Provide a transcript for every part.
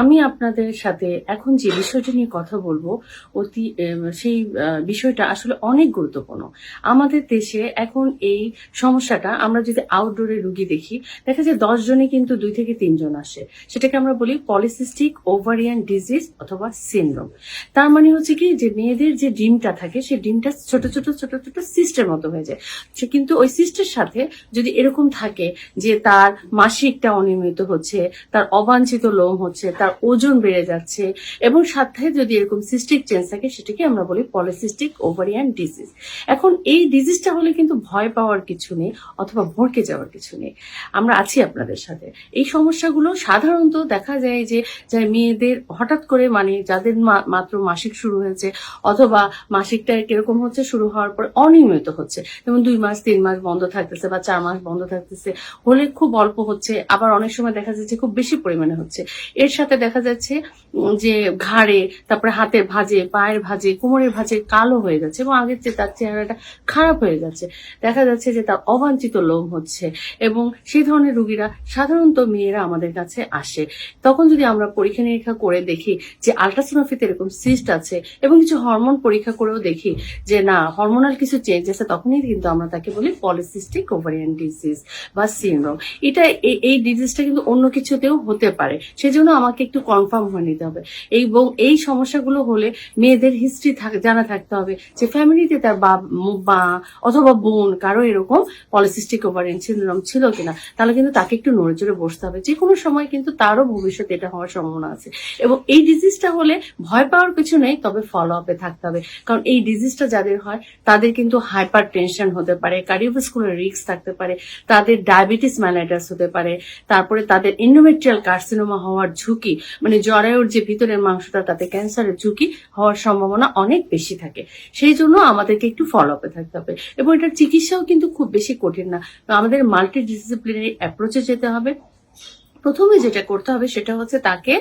আমি আপনাদের সাথে এখন যে বিষয়টা নিয়ে কথা বলব, অতি সেই বিষয়টা আসলে অনেক গুরুত্বপূর্ণ। আমাদের দেশে এখন এই সমস্যাটা, আমরা যদি আউটডোরে রুগী দেখি, দেখা যায় দশ জনে কিন্তু দুই থেকে তিনজন আসে। সেটাকে আমরা বলি পলিসিস্টিক ওভারিয়ান ডিজিজ অথবা সিনড্রোম তার মানে হচ্ছে কি যে মেয়েদের যে ডিমটা থাকে সেই ডিমটা ছোট ছোট ছোট ছোট সিস্টের মতো হয়ে যায়। কিন্তু ওই সিস্টের সাথে যদি এরকম থাকে যে তার মাসিকটা অনিয়মিত হচ্ছে, তার অবাঞ্ছিত লোম হচ্ছে তার ওজন বেড়ে যাচ্ছে এবং সাথে যদি এরকম সিস্টিক চেঞ্জ থাকে, সেটাকে আমরা বলি পলিসিস্টিক ওভারিয়ান ডিজিজ এখন এই ডিজিজটা হলে কিন্তু ভয় পাওয়ার কিছু নেই অথবা ভরকে যাওয়ার কিছু নেই। আমরা আছি আপনাদের সাথে। এই সমস্যাগুলো সাধারণত দেখা যায় যে যে মেয়েদের হঠাৎ করে মানে যাদের মাত্র মাসিক শুরু হয়েছে অথবা মাসিকটা কীরকম হচ্ছে শুরু হওয়ার পর অনিয়মিত হচ্ছে। যেমন দুই মাস, তিন মাস বন্ধ থাকতেছে বা চার মাস বন্ধ থাকতেছে, হলে খুব অল্প হচ্ছে। আবার অনেক সময় দেখা যাচ্ছে খুব বেশি পরিমাণে হচ্ছে। এর সাথে দেখা যাচ্ছে যে ঘাড়ে, তারপরে হাতের ভাঁজে, পায়ের ভাজে, কোমরের ভাঁজে কালো হয়ে যাচ্ছে এবং আগের চেয়ে তার চেহারাটা খারাপ হয়ে যাচ্ছে দেখা যাচ্ছে যে তার অবাঞ্ছিত লোম হচ্ছে এবং সেই ধরনের রুগীরা সাধারণত মেয়েরা আমাদের কাছে আসে। তখন যদি আমরা পরীক্ষা নিরীক্ষা করে দেখি যে আলট্রাসোনোগ্রাফিতে এরকম সিস্ট আছে এবং কিছু হরমোন পরীক্ষা করেও দেখি যে না, হরমোনাল কিছু চেঞ্জ আছে, তখনই কিন্তু আমরা তাকে বলি পলিসিস্টিক ওভারিয়ান ডিজিজ বা সিনড্রোম। এটা এই- এই ডিজিজটা কিন্তু অন্য কিছুতেও হতে পারে। সেজন্য আমাকে একটু কনফার্ম হয়ে নিতে হবে। এবং এই সমস্যাগুলো হলে মেয়েদের হিস্ট্রি জানা থাকতে হবে যে ফ্যামিলিতে তার বা- অথবা বোন কারও এরকম পলিসিস্টিক ওভারিয়ান সিনড্রোম ছিল কিনা, তাহলে কিন্তু তাকে একটু নড়ে চড়ে বসতে হবে। যে কোনো সময় কিন্তু তারও ভবিষ্যতে এটা হওয়ার সম্ভাবনা আছে। এবং এই ডিজিজটা হলে ভয় পাওয়ার কিছু নেই, তবে ফলো আপে থাকতে হবে। কারণ এই ডিজিজটা যাদের হয়, তাদের কিন্তু হাইপার টেনশন হতে পারে কার্ডিওভাস্কুলার রিস্ক থাকতে পারে, তাদের ডায়াবেটিস ম্যালাইটাস হতে পারে, তারপরে তাদের ইন্ডোমেট্রিয়াল কার্সিনোমা হওয়ার ঝুঁকি মানে জরায়ুর যে ভিতরের মাংসটা, তাতে ক্যান্সারের ঝুঁকি হওয়ার সম্ভাবনা অনেক বেশি থাকে। সেই জন্য আমাদেরকে একটু ফলো আপে থাকতে হবে। এবং এটার চিকিৎসাও কিন্তু খুব বেশি কঠিন না। আমাদের মাল্টি ডিসিপ্লিনারি অ্যাপ্রোচে যেতে হবে। প্রথমে যেটা করতে হবে সেটা হচ্ছে তাকে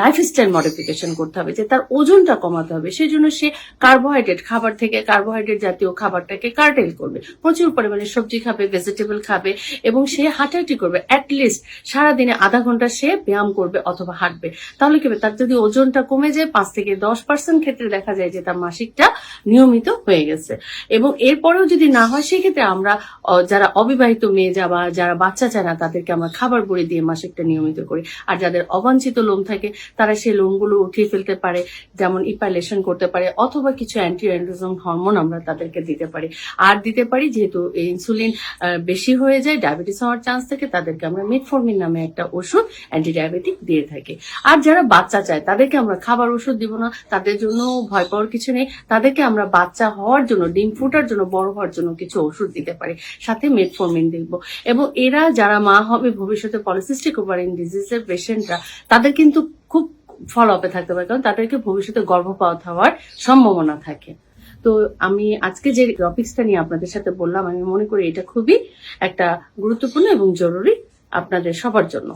লাইফস্টাইল মডিফিকেশন করতে হবে, যে তার ওজনটা কমাতে হবে। সেই জন্য সে কার্বোহাইড্রেট খাবার থেকে কার্বোহাইড্রেট জাতীয় খাবারটাকে কার্টেল করবে। প্রচুর পরিমাণে সবজি খাবে ভেজিটেবল খাবে এবং সে হাঁটাহাঁটি করবে। অ্যাটলিস্ট সারাদিনে আধা ঘণ্টা সে ব্যায়াম করবে অথবা হাঁটবে। তাহলে কি তার যদি ওজনটা কমে যায়, পাঁচ থেকে দশ পার্সেন্ট ক্ষেত্রে দেখা যায় যে তার মাসিকটা নিয়মিত হয়ে গেছে। এবং এরপরেও যদি না হয়, সেক্ষেত্রে আমরা যারা অবিবাহিত মেয়ে যাবা যারা বাচ্চা চায় না তাদেরকে আমরা খাবার বড়ি দিয়ে মাসিকটা নিয়মিত করি। আর যাদের অবাঞ্ছিত লোম থাকে, তারা সেই লোমগুলো উঠিয়ে ফেলতে পারে, যেমন ইপাইলেশন করতে পারে, অথবা কিছু অ্যান্টি অ্যান্ড্রোজম হরমোন আমরা তাদেরকে দিতে পারি। আর দিতে পারি যেহেতু ইনসুলিন বেশি হয়ে যায় ডায়াবেটিস হওয়ার চান্স থাকে, তাদেরকে আমরা মিটফর্মিন নামে একটা ওষুধ অ্যান্টি ডায়াবেটিক দিয়ে থাকি। আর যারা বাচ্চা চায়, তাদেরকে আমরা খাবার ওষুধ দিব না, তাদের জন্য ভয় পাওয়ার কিছু নেই, তাদেরকে আমরা বাচ্চা হওয়ার জন্য, ডিম ফুটার জন্য, বড় হওয়ার জন্য কিছু ওষুধ দিতে পারি। সাথে মেটফর্মিন দিব। এবং এরা যারা মা হবে, ভবিষ্যতে পলিসিস্টিক ওভারিন ডিজিজের পেশেন্টরা তাদের কিন্তু খুব ফল আপে থাকতে পারে, কারণ তাদেরকে ভবিষ্যতে গর্ভপাত হওয়ার সম্ভাবনা থাকে। তো আমি আজকে যে টপিক্সটা নিয়ে আপনাদের সাথে বললাম, আমি মনে করি এটা খুবই একটা গুরুত্বপূর্ণ এবং জরুরি আপনাদের সবার জন্য।